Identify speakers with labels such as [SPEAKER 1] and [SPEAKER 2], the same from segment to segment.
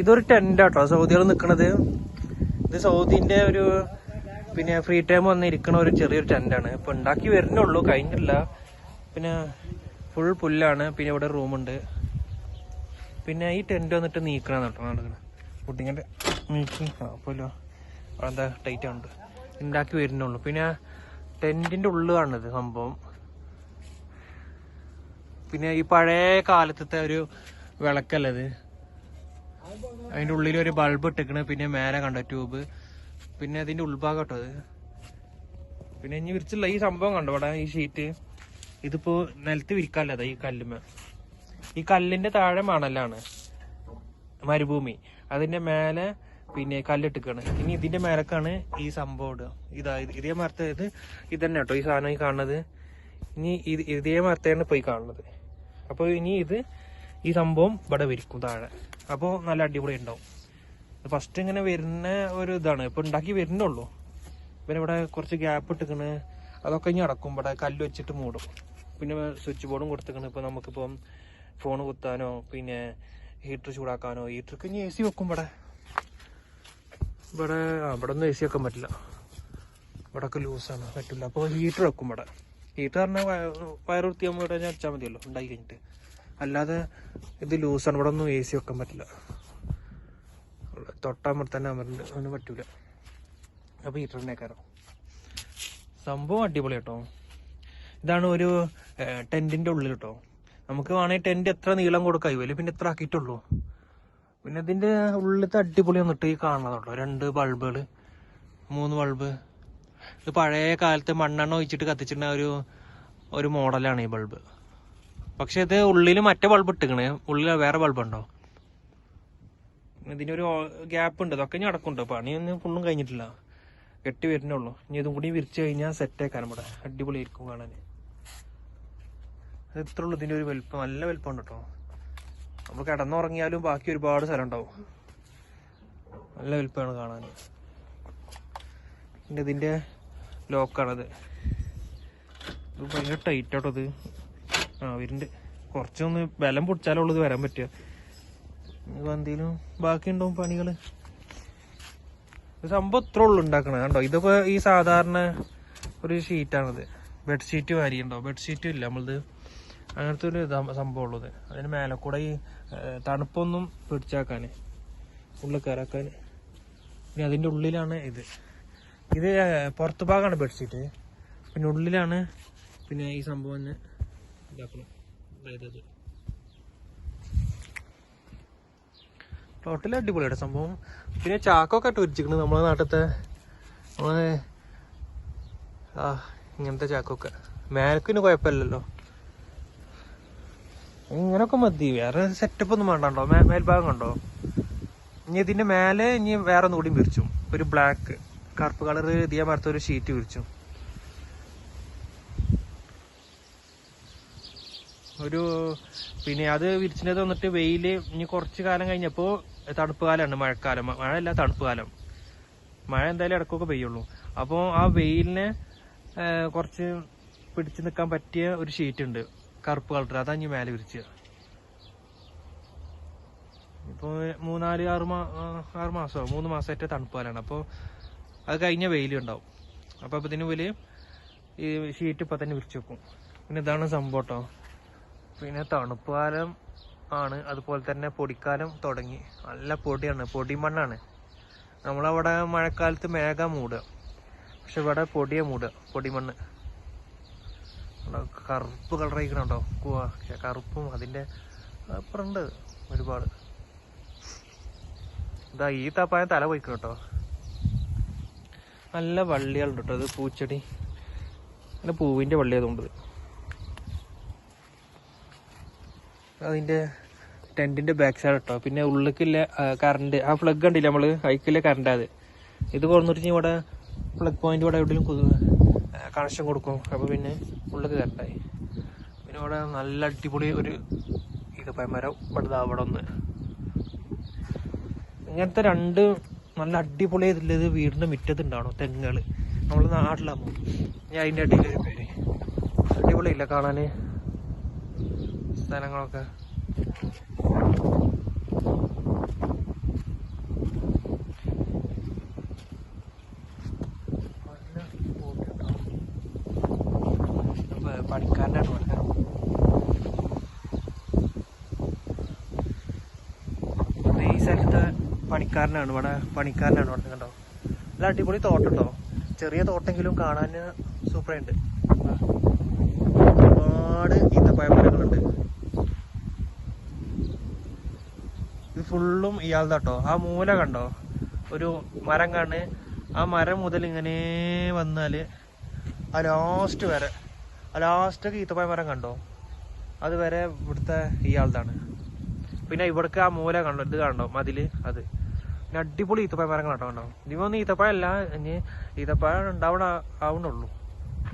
[SPEAKER 1] ഇതൊരു ടെന്റ് ആട്ടോ. സൗദികൾ നിക്കണത്. ഇത് സൗദിന്റെ ഒരു പിന്നെ ഫ്രീ ടൈം വന്നിരിക്കണ ഒരു ചെറിയൊരു ടെന്റാണ് ഇപ്പൊ ഉണ്ടാക്കി വരുന്നുള്ളൂ കഴിഞ്ഞില്ല പിന്നെ ഫുൾ പുല്ലാണ്. പിന്നെ ഇവിടെ റൂമുണ്ട് പിന്നെ ഈ ടെന്റ് വന്നിട്ട് നീക്കണം കേട്ടോ. നടക്കണം. കുട്ടിങ്ങന്റെ നീക്കി എന്താ ടൈറ്റ് ആണ് ഉണ്ടാക്കി വരുന്നുള്ളൂ പിന്നെ ടെന്റിന്റെ ഉള്ളിലാണിത് സംഭവം. പിന്നെ ഈ പഴയ കാലത്തെ ഒരു വിളക്കല്ലേ ഇത് അതിന്റെ ഉള്ളിൽ ഒരു ബൾബ് ഇട്ടിക്കണ് പിന്നെ മേലെ കണ്ട ട്യൂബ് പിന്നെ അതിന്റെ ഉൾഭാഗം കേട്ടോ അത്. പിന്നെ ഇനി വിരിച്ചുള്ള ഈ സംഭവം കണ്ടോ ഇവിടെ ഈ ഷീറ്റ് ഇതിപ്പോ നിലത്ത് വിരിക്കാല്ലതാ ഈ കല്ലുമ ഈ കല്ലിന്റെ താഴെ മണലാണ് മരുഭൂമി. അതിന്റെ മേലെ പിന്നെ കല്ലിട്ടിക്കാണ്. ഇനി ഇതിന്റെ മേലക്കാണ് ഈ സംഭവം ഇടുക. ഇതാ ഇത് മരത്തേത് ഇത് ഇതന്നെ കേട്ടോ ഈ സാധനം ഈ കാണുന്നത്. ഇനി ഇത് ഇതേ മരത്തെയാണ് പോയി കാണുന്നത്. അപ്പോൾ ഇനി ഇത് ഈ സംഭവം ഇവിടെ വിരിക്കും താഴെ. അപ്പോൾ നല്ല അടിപൊളി ഉണ്ടാവും ഫസ്റ്റ് ഇങ്ങനെ വരുന്ന ഒരു ഇതാണ്. ഇപ്പൊ ഉണ്ടാക്കി വരുന്നുള്ളൂ പിന്നെ ഇവിടെ കുറച്ച് ഗ്യാപ്പ് ഇട്ടിക്കണ്. അതൊക്കെ ഇനി അടക്കും. ഇവിടെ കല്ല് വെച്ചിട്ട് മൂടും. പിന്നെ സ്വിച്ച് ബോർഡും കൊടുത്തിക്കണ്. ഇപ്പൊ നമുക്കിപ്പം ഫോൺ കുത്താനോ പിന്നെ ഹീറ്റർ ചൂടാക്കാനോ ഹീറ്റർക്ക് ഇനി എ സി വെക്കും ഇവിടെ. ഇവിടെ ഇവിടെ ഒന്നും എ സി വെക്കാൻ പറ്റില്ല. ഇവിടെ ഒക്കെ ലൂസാണ് പറ്റില്ല അപ്പോൾ ഹീറ്റർ വെക്കും ഇവിടെ. ഹീറ്റർ പറഞ്ഞാൽ വയറുത്തിയാകുമ്പോൾ ഇവിടെ അടിച്ചാൽ മതിയല്ലോ. ഉണ്ടായി കഴിഞ്ഞിട്ട്. അല്ലാതെ ഇത് ലൂസാണ്. ഇവിടെ ഒന്നും എ സി വെക്കാൻ പറ്റില്ല. തൊട്ടാമർ തന്നെ അമരുണ്ട് ഒന്നും പറ്റൂല. അപ്പൊ ഹീറ്ററിനെ കയറാം സംഭവം അടിപൊളി കേട്ടോ. ഇതാണ് ഒരു ടെന്റിന്റെ ഉള്ളിൽ കേട്ടോ. നമുക്ക് വേണമെങ്കിൽ ടെന്റ് എത്ര നീളം കൊടുക്കാം. ഇവൽ പിന്നെ എത്ര ആക്കിയിട്ടുള്ളൂ. പിന്നെ ഇതിന്റെ ഉള്ളിലത്തെ അടിപൊളി വന്നിട്ട് ഈ കാണുന്നത് കേട്ടോ. രണ്ട് ബൾബുകൾ മൂന്ന് ബൾബ്. ഇത് പഴയ കാലത്ത് മണ്ണെണ്ണ ഒഴിച്ചിട്ട് കത്തിച്ചിട്ടുണ്ടായ ഒരു ഒരു മോഡലാണ് ഈ ബൾബ്. പക്ഷെ ഇത് ഉള്ളിൽ മറ്റേ ബൾബ് ഇട്ടിക്കണേ. ഉള്ളിൽ വേറെ ബൾബ് ഉണ്ടോ? ഇതിനൊരു ഗ്യാപ്പ് ഉണ്ട്. ഇതൊക്കെ ഇനി അടക്കുന്നുണ്ട് പണിയൊന്നും ഫുള്ളും കഴിഞ്ഞിട്ടില്ല. കെട്ടി വരുന്നുള്ളൂ ഇനി ഇതും കൂടി വിരിച്ചു കഴിഞ്ഞാൽ സെറ്റ് ആക്കാനും ഇവിടെ അടിപൊളിയായിരിക്കും കാണാൻ. ഇത് ഇത്ര ഉള്ളൂ. ഇതിന്റെ ഒരു വലിപ്പം നല്ല വലിപ്പം ഉണ്ട് കേട്ടോ. നമ്മൾ കിടന്നുറങ്ങിയാലും ബാക്കി ഒരുപാട് സ്ഥലം ഉണ്ടാവും. നല്ല വലിപ്പമാണ് കാണാൻ. ഇതിന്റെ ലോക്കാണത് ഇത് ഭയങ്കര ടൈറ്റ് ആട്ടോ ഇത്. ആ വരുന്നുണ്ട്. കുറച്ചൊന്ന് ബലം പൊടിച്ചാലുള്ളൂ ഇത് വരാൻ പറ്റുക. ഇനിയിപ്പോ എന്തേലും ബാക്കി ഉണ്ടാവും പണികൾ സംഭവം ഇത്ര ഉള്ളു ഉണ്ടാക്കണത് കണ്ടോ? ഇതൊക്കെ ഈ സാധാരണ ഒരു ഷീറ്റാണിത് ബെഡ്ഷീറ്റ് വാരി ഉണ്ടോ ബെഡ്ഷീറ്റും ഇല്ല. നമ്മളത് അങ്ങനത്തെ ഒരു സംഭവം ഉള്ളത്. അതിന് മേലെ കൂടെ ഈ തണുപ്പൊന്നും പിടിച്ചാക്കാൻ ഉള്ളിൽ കയറാക്കാൻ പിന്നെ അതിന്റെ ഉള്ളിലാണ് ഇത്. ഇത് പുറത്ത് ഭാഗമാണ് ബെഡ്ഷീറ്റ് പിന്നെ ഉള്ളിലാണ് പിന്നെ ഈ സംഭവം തന്നെ ഇതാക്കണം. അതായത് ടോട്ടൽ അടിപൊളിയാണ് സംഭവം. പിന്നെ ചാക്കൊക്കെ ഇട്ട് വെച്ചിരിക്കുന്നത് നമ്മളെ നാട്ടിലത്തെ നമ്മളെ ആ ഇങ്ങനത്തെ ചാക്കൊക്കെ. മേലക്കിന് കുഴപ്പമില്ലല്ലോ. ഇങ്ങനൊക്കെ മതി. വേറെ സെറ്റപ്പ് ഒന്നും വേണ്ടോ മേൽഭാഗം കണ്ടോ? ഇനി ഇതിന്റെ മേലെ ഇനി വേറെ ഒന്നുകൂടി വിരിച്ചു. ഒരു ബ്ലാക്ക് കറുപ്പ് കളർ ഇതിയാ മരത്തൊരു ഷീറ്റ് വിരിച്ചു. ഒരു പിന്നെ അത് വിരിച്ചിനത് വന്നിട്ട് വെയിൽ ഇനി കുറച്ച് കാലം കഴിഞ്ഞപ്പോ തണുപ്പ് കാലമാണ് മഴക്കാലം. മഴ മഴയല്ല തണുപ്പ് കാലം. മഴ എന്തായാലും ഇടക്കൊക്കെ പെയ്യുള്ളൂ. അപ്പോൾ ആ വെയിലിനെ കുറച്ച് പിടിച്ചു നിൽക്കാൻ പറ്റിയ ഒരു ഷീറ്റ് ഉണ്ട്. കറുപ്പ് കളർ അതാ ഇനി മേലെ വിരിച്ച്. ഇപ്പോൾ മൂന്നാൽ ആറ് മാ ആറ് മാസമോ മൂന്ന് മാസമായിട്ട് തണുപ്പ് കാലമാണ് അപ്പോൾ അത് കഴിഞ്ഞ വെയിലും ഉണ്ടാവും. അപ്പോൾ അപ്പോൾ ഇതിന് ഈ ഷീറ്റ് ഇപ്പൊ തന്നെ വിരിച്ചു വെക്കും. പിന്നെ ഇതാണ് സംഭവം കേട്ടോ പിന്നെ തണുപ്പ് കാലം ആണ്. അതുപോലെ തന്നെ പൊടിക്കാലം തുടങ്ങി. നല്ല പൊടിയാണ്. പൊടി പൊടിമണ്ണാണ്. നമ്മളവിടെ മഴക്കാലത്ത് മേഘ മൂടുക. പക്ഷെ ഇവിടെ പൊടിയെ മൂടുക. പൊടിമണ്ണ്. കറുപ്പ് കളറായിക്കണോ കുവ പക്ഷെ കറുപ്പും അതിന്റെ അപ്പുറമുണ്ട് ഒരുപാട്. ഇതാ ഈ തപ്പായ തല പോയിക്കണം കേട്ടോ നല്ല വള്ളികളുണ്ട് കേട്ടോ ഇത് പൂച്ചെടി. നല്ല പൂവിന്റെ വള്ളി അതുകൊണ്ട് ടെന്റിന്റെ ബാക്ക് സൈഡ് കേട്ടോ പിന്നെ ഉള്ളിലേക്കില്ല കറണ്ട് ആ പ്ലഗ് കണ്ടില്ല നമ്മൾ ഹൈക്കിലെ കറണ്ട് അത്. ഇത് കുറഞ്ഞിട്ട് ഇവിടെ പ്ലഗ് പോയിന്റ് ഇവിടെ എവിടെയും കണക്ഷൻ കൊടുക്കും. അപ്പോൾ പിന്നെ ഉള്ളിലേക്ക് കറണ്ടായി പിന്നെ ഇവിടെ നല്ല അടിപൊളി ഒരു ഇത് പയമരം ഇവിടെ അവിടെ ഒന്ന്. ഇങ്ങനത്തെ രണ്ട് നല്ല അടിപൊളി ഇതിലത് വീടിന്റെ മുറ്റത്ത് ഉണ്ടാവണം നമ്മൾ നാട്ടിലാകുമ്പോൾ നാട്ടിലാകുമ്പോ ഞാൻ അതിന്റെ അടിയിൽ ഒരു പേര്. അടിപൊളിയില്ല കാണാന്? സ്ഥലങ്ങളൊക്കെ. ഈ പണിക്കാരനാണ് ഇവിടെ പണിക്കാരനാണ് ഇവിടെ കണ്ടോ? നല്ല അടിപൊളി തോട്ടം കേട്ടോ ചെറിയ തോട്ടെങ്കിലും കാണാൻ സൂപ്പറുണ്ട് ഒരുപാട് ഫുള്ളും ഇയാളുടെ കേട്ടോ ആ മൂല കണ്ടോ? ഒരു മരം കാണ്. ആ മരം മുതൽ ഇങ്ങനെ വന്നാൽ ആ ലാസ്റ്റ് വരെ ആ ലാസ്റ്റ് ഈത്തപ്പഴ മരം കണ്ടോ? അത് വരെ ഇവിടുത്തെ ഇയാളുതാണ് പിന്നെ ഇവിടേക്ക് ആ മൂല കണ്ടോ? ഇത് കണ്ടോ? മതിൽ അത്. പിന്നെ അടിപൊളി ഈത്തപ്പഴ മരം കണ്ടോ കണ്ടോ? ഇതിമൊന്നും ഈത്തപ്പായ അല്ല. ഇനി ഈത്തപ്പായ ഉണ്ടാവണ ആവണുള്ളൂ.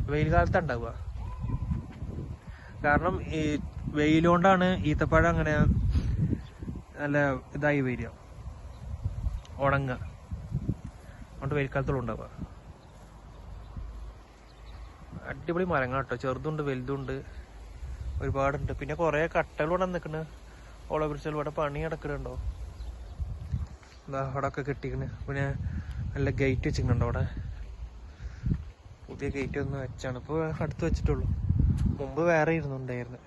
[SPEAKER 1] വെയിൽ കാലത്ത് ഉണ്ടാവുക കാരണം ഈ വെയിലുകൊണ്ടാണ് ഈത്തപ്പഴം അങ്ങനെ നല്ല ഇതായി വരിക. ഉണങ്ങുക. അതുകൊണ്ട് വെയിൽക്കാലത്തോളം ഉണ്ടാവുക അടിപൊളി മരങ്ങൾ കേട്ടോ. ചെറുതുണ്ട് വലുതുണ്ട്. ഒരുപാടുണ്ട്. പിന്നെ കുറേ കട്ടകൾ ഇവിടെ നിൽക്കണ്. പിടിച്ചാൽ ഇവിടെ പണി നടക്കുന്നുണ്ടോ എന്താ അവിടെ ഒക്കെ കിട്ടിക്കണ്. പിന്നെ നല്ല ഗേറ്റ് വെച്ചിട്ടുണ്ടോ അവിടെ. പുതിയ ഗേറ്റ് ഒന്ന് വെച്ചാണ്. ഇപ്പൊ അടുത്ത് വെച്ചിട്ടുള്ളൂ. മുമ്പ് വേറെ ഇരുന്നുണ്ടായിരുന്നു.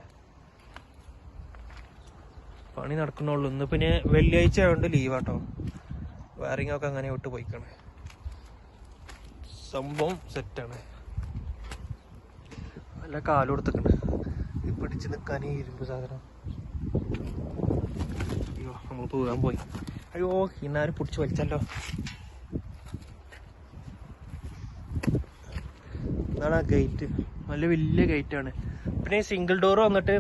[SPEAKER 1] പണി നടക്കണുള്ളൂ. ഇന്ന് പിന്നെ വെള്ളിയാഴ്ച ആയതുകൊണ്ട് ലീവാട്ടോ. വയറിംഗ് ഒക്കെ അങ്ങനെ വിട്ട് പോയിക്കാണ്. സംഭവം സെറ്റാണ് നല്ല കാലു കൊടുത്തിട്ടുണ്ട്. ഇത് പിടിച്ച് നിൽക്കാൻ ഈ ഇരുമ്പ് സാധനം. അയ്യോ നമ്മൾ പോകാൻ പോയി. അയ്യോ ഇന്നാരും പിടിച്ച് വലിച്ചല്ലോ. ഇതാണ് ആ ഗേറ്റ് നല്ല വലിയ ഗേറ്റാണ് പിന്നെ സിംഗിൾ ഡോർ വന്നിട്ട്